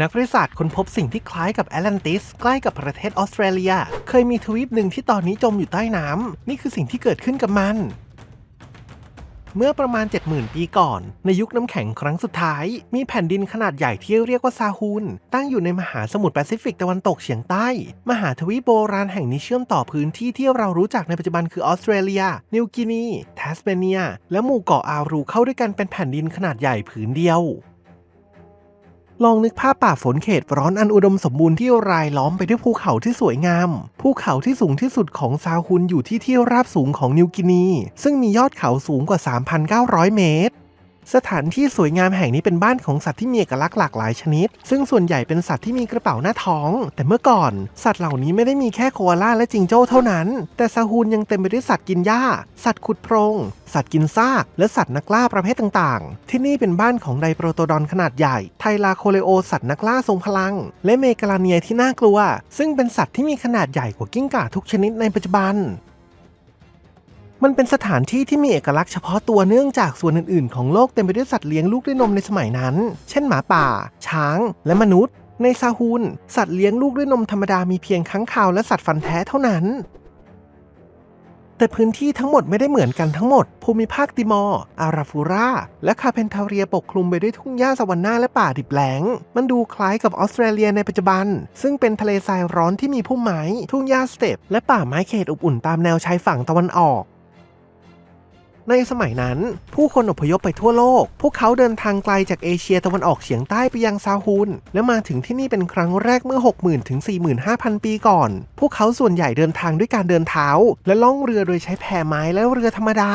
นักวิทยาศาสตร์ค้นพบสิ่งที่คล้ายกับแอตแลนติสใกล้กับประเทศออสเตรเลีย เคยมีทวีปหนึ่งที่ตอนนี้จมอยู่ใต้น้ำนี่คือสิ่งที่เกิดขึ้นกับมัน เมื่อประมาณ 70,000 ปีก่อน ในยุคน้ำแข็งครั้งสุดท้าย มีแผ่นดินขนาดใหญ่ที่เรียกว่าซาฮูนตั้งอยู่ในมหาสมุทรแปซิฟิกตะวันตกเฉียงใต้ มหาทวีปโบราณแห่งนี้เชื่อมต่อพื้นที่ที่เรารู้จักในปัจจุบันคือออสเตรเลีย นิวกินี แทสเมเนีย และหมู่เกาะอารูเข้าด้วยกันเป็นแผ่นดินขนาดใหญ่ผืนเดียว ลองนึกภาพป่าฝนเขตร้อนอันอุดมสมบูรณ์ที่รายล้อมไปด้วยภูเขาที่สวยงาม ภูเขาที่สูงที่สุดของซาฮุนอยู่ที่ที่ราบสูงของนิวกินี ซึ่งมียอดเขาสูงกว่า 3,900 เมตร สถานที่สวยงามแห่งนี้เป็นบ้านของสัตว์ที่มีเอกลักษณ์หลากหลายชนิด ซึ่งส่วนใหญ่เป็นสัตว์ที่มีกระเป๋าหน้าท้อง แต่เมื่อก่อน สัตว์เหล่านี้ไม่ได้มีแค่โคอาล่าและจิงโจ้เท่านั้น แต่ซาฮูนยังเต็มไปด้วยสัตว์กินหญ้า สัตว์ขุดโพรง สัตว์กินซาก และสัตว์นักล่าประเภทต่างๆ ที่นี่เป็นบ้านของไดโปรโตดอนขนาดใหญ่ ไทลาโคเลโอสัตว์นักล่าทรงพลัง และเมกาลาเนียที่น่ากลัว ซึ่งเป็นสัตว์ที่มีขนาดใหญ่กว่ากิ้งก่าทุกชนิดในปัจจุบัน มันเป็นสถานที่ที่มีเอกลักษณ์เฉพาะตัวเนื่องจากส่วนอื่น ๆ ของโลกเต็มไปด้วยสัตว์เลี้ยงลูกด้วยนมในสมัยนั้น เช่นหมาป่า ช้าง และมนุษย์ ในซาฮูนสัตว์เลี้ยงลูกด้วยนมธรรมดามีเพียงค้างคาวและสัตว์ฟันแท้เท่านั้น แต่พื้นที่ทั้งหมดไม่ได้เหมือนกันทั้งหมด ภูมิภาคติมอร์ อาราฟูรา และคาเพนทาเรียปกคลุมไปด้วยทุ่งหญ้าสวรรค์นาและป่าดิบแล้งมันดูคล้ายกับออสเตรเลียในปัจจุบัน ซึ่งเป็นทะเลทรายร้อนที่มีพุ่มไม้ ทุ่งหญ้าสเตปและป่าไม้เขตอบอุ่นตามแนวชายฝั่งตะวันออก ในสมัยนั้น ผู้คนอพยพไปทั่วโลก พวกเขาเดินทางไกลจากเอเชียตะวันออกเฉียงใต้ไปยังซาฮูนและมาถึงที่นี่เป็นครั้งแรกเมื่อ 60,000ถึง45,000 ปีก่อน พวกเขาส่วนใหญ่เดินทางด้วยการเดินเท้า และล่องเรือโดยใช้แพไม้และเรือธรรมดา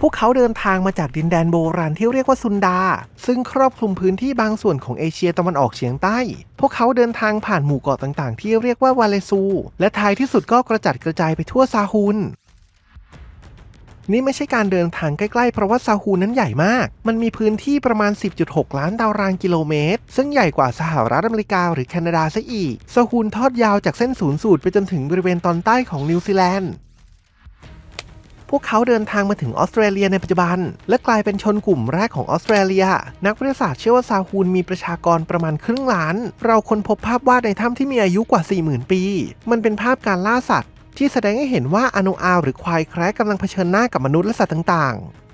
พวกเขาเดินทางมาจากดินแดนโบราณที่เรียกว่าซุนดา ซึ่งครอบคลุมพื้นที่บางส่วนของเอเชียตะวันออกเฉียงใต้ พวกเขาเดินทางผ่านหมู่เกาะต่างๆ ที่เรียกว่าวาเลซู และท้ายที่สุดก็กระจัดกระจายไปทั่วซาฮุน นี่ไม่ใช่การเดินทางใกล้ๆ เพราะว่าซาฮูนั้นใหญ่มาก มันมีพื้นที่ประมาณ 10.6 ล้านตารางกิโลเมตร ซึ่งใหญ่กว่าสหรัฐอเมริกาหรือแคนาดาซะอีก ซาฮูนทอดยาวจากเส้นศูนย์สูตรไปจนถึงบริเวณตอนใต้ของนิวซีแลนด์พวกเขาเดินทางมาถึงออสเตรเลียในปัจจุบัน และกลายเป็นชนกลุ่มแรกของออสเตรเลีย นักวิทยาศาสตร์เชื่อว่าซาฮูนมีประชากรประมาณครึ่งล้าน เราค้นพบภาพวาดในถ้ำที่มีอายุกว่า 40,000 ปี มันเป็นภาพการล่าสัตว์ ที่แสดงให้เห็นว่าอโนอาหรือควายแคระกำลังเผชิญหน้ากับมนุษย์และสัตว์ต่างๆ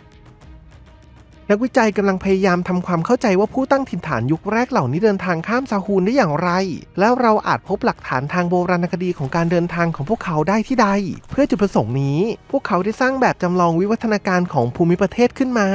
นักวิจัยกำลังพยายามทำความเข้าใจว่าผู้ตั้งถิ่นฐานยุคแรกเหล่านี้เดินทางข้ามซาฮูนได้อย่างไร แล้วเราอาจพบหลักฐานทางโบราณคดีของการเดินทางของพวกเขาได้ที่ใด เพื่อจุดประสงค์นี้ พวกเขาได้สร้างแบบจำลองวิวัฒนาการของภูมิประเทศขึ้นมา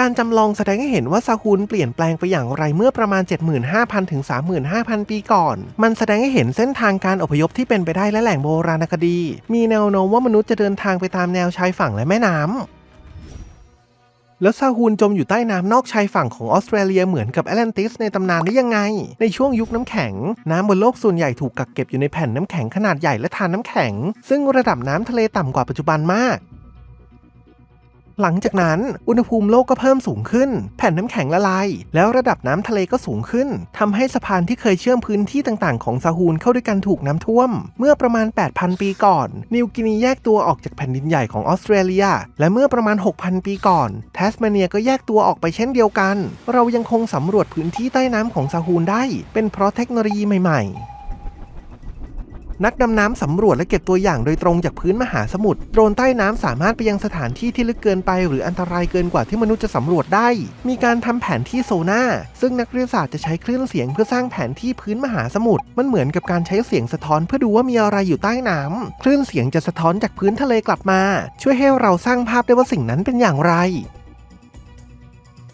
การจำลองแสดงให้เห็นว่าซาฮูนเปลี่ยนแปลงไปอย่างไรเมื่อประมาณ 75,000 ถึง 35,000 ปีก่อน มันแสดงให้เห็นเส้นทางการอพยพที่เป็นไปได้และแหล่งโบราณคดี มีแนวโน้มว่ามนุษย์จะเดินทางไปตามแนวชายฝั่งและแม่น้ำแล้วซาฮูนจมอยู่ใต้น้ำนอกชายฝั่งของออสเตรเลียเหมือนกับแอตแลนติสในตำนานได้ยังไง ในช่วงยุคน้ำแข็ง น้ำบนโลกส่วนใหญ่ถูกกักเก็บอยู่ในแผ่นน้ำแข็งขนาดใหญ่และทานน้ำแข็ง ซึ่งระดับน้ำทะเลต่ำกว่าปัจจุบันมาก หลังจากนั้นอุณหภูมิโลกก็เพิ่มสูงขึ้น แผ่นน้ำแข็งละลาย แล้วระดับน้ำทะเลก็สูงขึ้นทำให้สะพานที่เคยเชื่อมพื้นที่ต่างๆ ของซาฮูนเข้าด้วยกันถูกน้ำท่วม เมื่อประมาณ 8,000 ปีก่อน นิวกินีแยกตัวออกจากแผ่นดินใหญ่ของออสเตรเลีย และเมื่อประมาณ 6,000 ปีก่อนแทสเมเนียก็แยกตัวออกไปเช่นเดียวกัน เรายังคงสำรวจพื้นที่ใต้น้ำของซาฮูนได้ เป็นเพราะเทคโนโลยีใหม่ ๆ นักดำน้ำสำรวจและเก็บตัวอย่างโดยตรงจากพื้นมหาสมุทรโดรนใต้น้ำสามารถไปยังสถานที่ที่ลึกเกินไป หรืออันตรายเกินกว่าที่มนุษย์จะสำรวจได้ มีการทำแผนที่โซน่าซึ่งนักวิทยาศาสตร์จะใช้คลื่นเสียงเพื่อสร้างแผนที่พื้นมหาสมุทรมันเหมือนกับการใช้เสียงสะท้อนเพื่อดูว่ามีอะไรอยู่ใต้น้ำคลื่นเสียงจะสะท้อนจากพื้นทะเลกลับมา ช่วยให้เราสร้างภาพได้ว่าสิ่งนั้นเป็นอย่างไร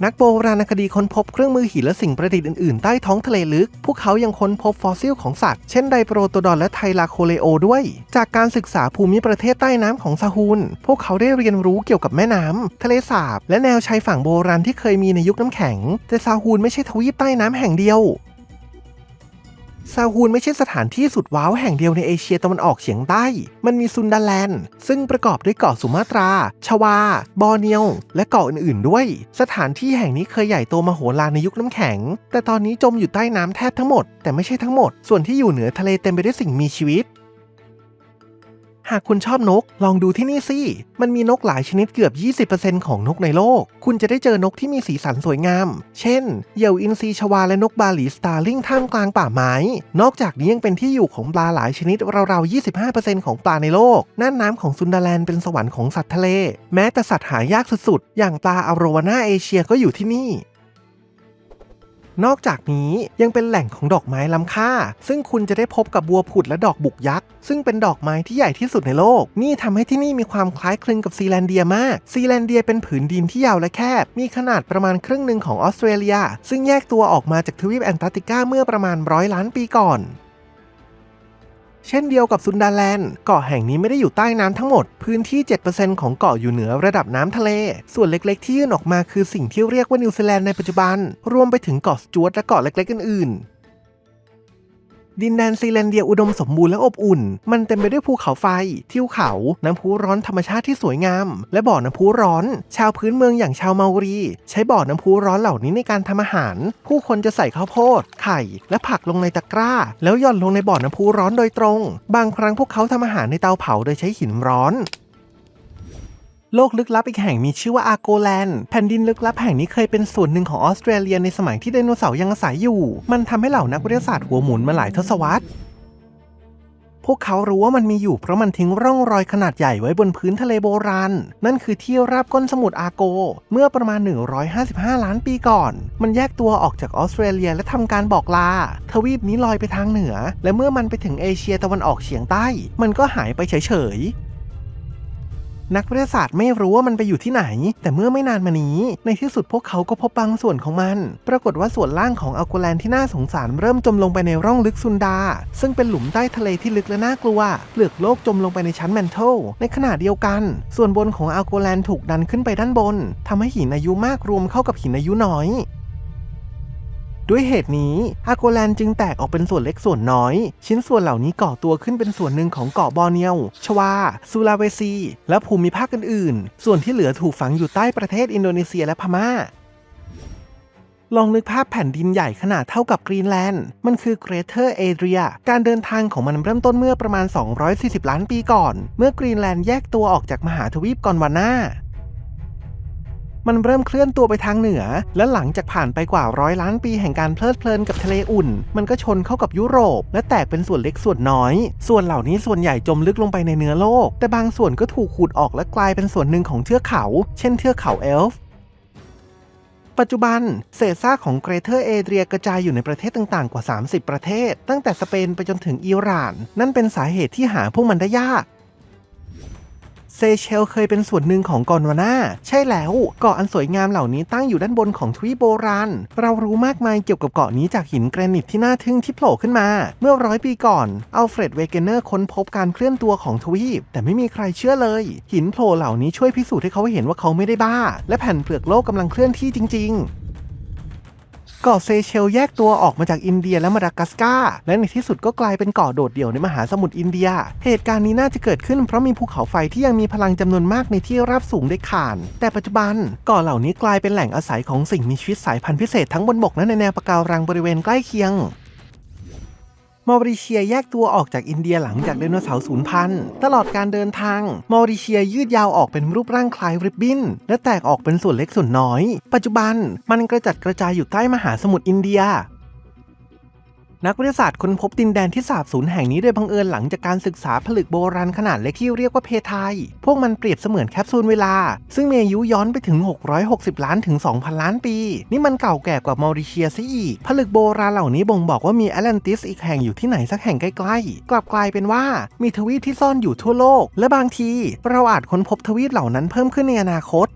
นักโบราณคดีค้นพบเครื่องมือหินและสิ่งประดิษฐ์อื่นๆ ใต้ท้องทะเลลึก พวกเขายังค้นพบฟอสซิลของสัตว์ เช่นไดโปรโตดอนและไทลาโคเลโอด้วย จากการศึกษาภูมิประเทศใต้น้ำของซาฮูน พวกเขาได้เรียนรู้เกี่ยวกับแม่น้ำทะเลสาบ และแนวชายฝั่งโบราณที่เคยมีในยุคน้ำแข็ง แต่ซาฮูนไม่ใช่ทวีปใต้น้ำแห่งเดียว ซาฮูนไม่ใช่สถานที่สุดว้าวแห่งเดียวในเอเชียตะวันออกเฉียงใต้ มันมีซุนดาแลนด์ ซึ่งประกอบด้วยเกาะสุมาตรา ชวา บอร์เนียว และเกาะอื่นๆด้วย สถานที่แห่งนี้เคยใหญ่โตมโหฬารในยุคน้ำแข็ง แต่ตอนนี้จมอยู่ใต้น้ำแทบทั้งหมด แต่ไม่ใช่ทั้งหมด ส่วนที่อยู่เหนือทะเลเต็มไปด้วยสิ่งมีชีวิต หากคุณชอบนก ลองดูที่นี่สิ มันมีนกหลายชนิดเกือบ 20%ของนกในโลก คุณจะได้เจอนกที่มีสีสันสวยงาม เช่น เหยี่ยวอินทรีชวาและนกบาหลีสตาร์ลิงท่ามกลางป่าไม้ นอกจากนี้ยังเป็นที่อยู่ของปลาหลายชนิดราวๆ 25%ของปลาในโลก น่านน้ำของซุนดาแลนด์เป็นสวรรค์ของสัตว์ทะเล แม้แต่สัตว์หายากสุดๆ อย่างปลาอโรวาน่าเอเชียก็อยู่ที่นี่ นอกจากนี้ยังเป็นแหล่งของดอกไม้ล้ำค่า ซึ่งคุณจะได้พบกับบัวผุดและดอกบุกยักษ์ ซึ่งเป็นดอกไม้ที่ใหญ่ที่สุดในโลก นี่ทำให้ที่นี่มีความคล้ายคลึงกับซีแลนเดียมาก ซีแลนเดียเป็นผืนดินที่ยาวและแคบ มีขนาดประมาณครึ่งหนึ่งของออสเตรเลีย ซึ่งแยกตัวออกมาจากทวีปแอนตาร์กติกาเมื่อประมาณร้อยล้านปีก่อน เช่นเดียวกับซุนดาแลนด์ เกาะแห่งนี้ไม่ได้อยู่ใต้น้ำทั้งหมด พื้นที่ 7%ของเกาะอยู่เหนือระดับน้ำทะเล ส่วนเล็กๆ ที่ยื่นออกมาคือสิ่งที่เรียกว่านิวซีแลนด์ในปัจจุบัน รวมไปถึงเกาะสจวตและเกาะเล็กๆ อื่นๆ ดินแดนซีแลนเดียอุดมสมบูรณ์และอบอุ่น มันเต็มไปด้วยภูเขาไฟ ทิวเขา น้ำพุร้อนธรรมชาติที่สวยงาม และบ่อน้ำพุร้อน ชาวพื้นเมืองอย่างชาวเมารี ใช้บ่อน้ำพุร้อนเหล่านี้ในการทำอาหาร ผู้คนจะใส่ข้าวโพด ไข่ และผักลงในตะกร้า แล้วหย่อนลงในบ่อน้ำพุร้อนโดยตรง บางครั้งพวกเขาทำอาหารในเตาเผาโดยใช้หินร้อน โลกลึกลับอีกแห่งมีชื่อว่าอาโกแลนด์แผ่นดินลึกลับแห่งนี้เคยเป็นส่วนหนึ่งของออสเตรเลียในสมัยที่ไดโนเสาร์ยังอาศัยอยู่ มันทำให้เหล่านักวิทยาศาสตร์หัวหมุนมาหลายทศวรรษ พวกเขารู้ว่ามันมีอยู่เพราะมันทิ้งร่องรอยขนาดใหญ่ไว้บนพื้นทะเลโบราณ นั่นคือที่ราบก้นสมุทรอาโก เมื่อประมาณ 155 ล้านปีก่อน มันแยกตัวออกจากออสเตรเลียและทำการบอกลา ทวีปนี้ลอยไปทางเหนือ และเมื่อมันไปถึงเอเชียตะวันออกเฉียงใต้ มันก็หายไปเฉยๆ นักวิทยาศาสตร์ไม่รู้ว่ามันไปอยู่ที่ไหน แต่เมื่อไม่นานมานี้ ในที่สุดพวกเขาก็พบบางส่วนของมัน ปรากฏว่าส่วนล่างของอัลโกแลนที่น่าสงสารเริ่มจมลงไปในร่องลึกซุนดา ซึ่งเป็นหลุมใต้ทะเลที่ลึกและน่ากลัว เปลือกโลกจมลงไปในชั้นแมนเทลในขณะเดียวกัน ส่วนบนของอัลโกแลนถูกดันขึ้นไปด้านบนทำให้หินอายุมากรวมเข้ากับหินอายุน้อย ด้วยเหตุนี้อาโกแลนจึงแตกออกเป็นส่วนเล็กส่วนน้อย ชิ้นส่วนเหล่านี้ก่อตัวขึ้นเป็นส่วนหนึ่งของเกาะบอร์เนียว ชวา ซูลาเวซี และภูมิภาคอื่นๆ ส่วนที่เหลือถูกฝังอยู่ใต้ประเทศอินโดนีเซียและพม่าลองนึกภาพแผ่นดินใหญ่ขนาดเท่ากับกรีนแลนด์ มันคือเกรเทอร์เอเรีย การเดินทางของมันเริ่มต้นเมื่อประมาณ 240 ล้านปีก่อน เมื่อกรีนแลนด์แยกตัวออกจากมหาทวีปกอนวาน่า มันเริ่มเคลื่อนตัวไปทางเหนือ และหลังจากผ่านไปกว่าร้อยล้านปีแห่งการเพลิดเพลินกับทะเลอุ่น มันก็ชนเข้ากับยุโรป และแตกเป็นส่วนเล็กส่วนน้อย ส่วนเหล่านี้ส่วนใหญ่จมลึกลงไปในเนื้อโลก แต่บางส่วนก็ถูกขูดออกและกลายเป็นส่วนหนึ่งของเทือกเขา เช่นเทือกเขาเอลฟ์ปัจจุบัน เศษซากของเกรเทอร์เอเรียกระจายอยู่ในประเทศต่างๆ กว่า 30 ประเทศ ตั้งแต่สเปนไปจนถึงอิหร่าน นั่นเป็นสาเหตุที่หาพวกมันได้ยาก เซเชลเคยเป็นส่วนหนึ่งของกอนวาน่าใช่แล้ว เกาะอันสวยงามเหล่านี้ตั้งอยู่ด้านบนของทวีปโบราณ เรารู้มากมายเกี่ยวกับเกาะนี้จากหินแกรนิตที่น่าทึ่งที่โผล่ขึ้นมา เมื่อร้อยปีก่อนอัลเฟรดเวเกเนอร์ค้นพบการเคลื่อนตัวของทวีป แต่ไม่มีใครเชื่อเลย หินโผล่เหล่านี้ช่วยพิสูจน์ให้เขาเห็นว่าเขาไม่ได้บ้า และแผ่นเปลือกโลกกำลังเคลื่อนที่จริง ๆ เกาะเซเชลแยกตัวออกมาจากอินเดียและมาดากัสการ์และในที่สุดก็กลายเป็นเกาะโดดเดี่ยวในมหาสมุทรอินเดีย เหตุการณ์นี้น่าจะเกิดขึ้นเพราะมีภูเขาไฟที่ยังมีพลังจำนวนมากในที่ราบสูงได้ขาน แต่ปัจจุบันเกาะเหล่านี้กลายเป็นแหล่งอาศัยของสิ่งมีชีวิตสายพันธุ์พิเศษทั้งบนบกและในแนวปะการังบริเวณใกล้เคียง มอริเชียแยกตัวออกจากอินเดียหลังจากไดโนเสาร์สูญพันธุ์ตลอดการเดินทาง มอริเชียยืดยาวออกเป็นรูปร่างคล้ายริบบิ้น และแตกออกเป็นส่วนเล็กส่วนน้อย ปัจจุบันมันกระจัดกระจายอยู่ใต้มหาสมุทรอินเดีย นักวิทยาศาสตร์ค้นพบดินแดนที่สาบสูญแห่งนี้โดยบังเอิญหลังจากการศึกษาผลึกโบราณขนาดเล็กที่เรียกว่าเพไทยพวกมันเปรียบเสมือนแคปซูลเวลา ซึ่งมีอายุย้อนไปถึง 660 ล้านถึง 2,000 ล้านปี นี่มันเก่าแก่กว่ามอริเชียซะอีก ผลึกโบราณเหล่านี้บ่งบอกว่ามีแอตแลนติสอีกแห่งอยู่ที่ไหนสักแห่งใกล้ๆ กลับกลายเป็นว่ามีทวีปที่ซ่อนอยู่ทั่วโลก และบางทีเราอาจค้นพบทวีปเหล่านั้นเพิ่มขึ้นในอนาคต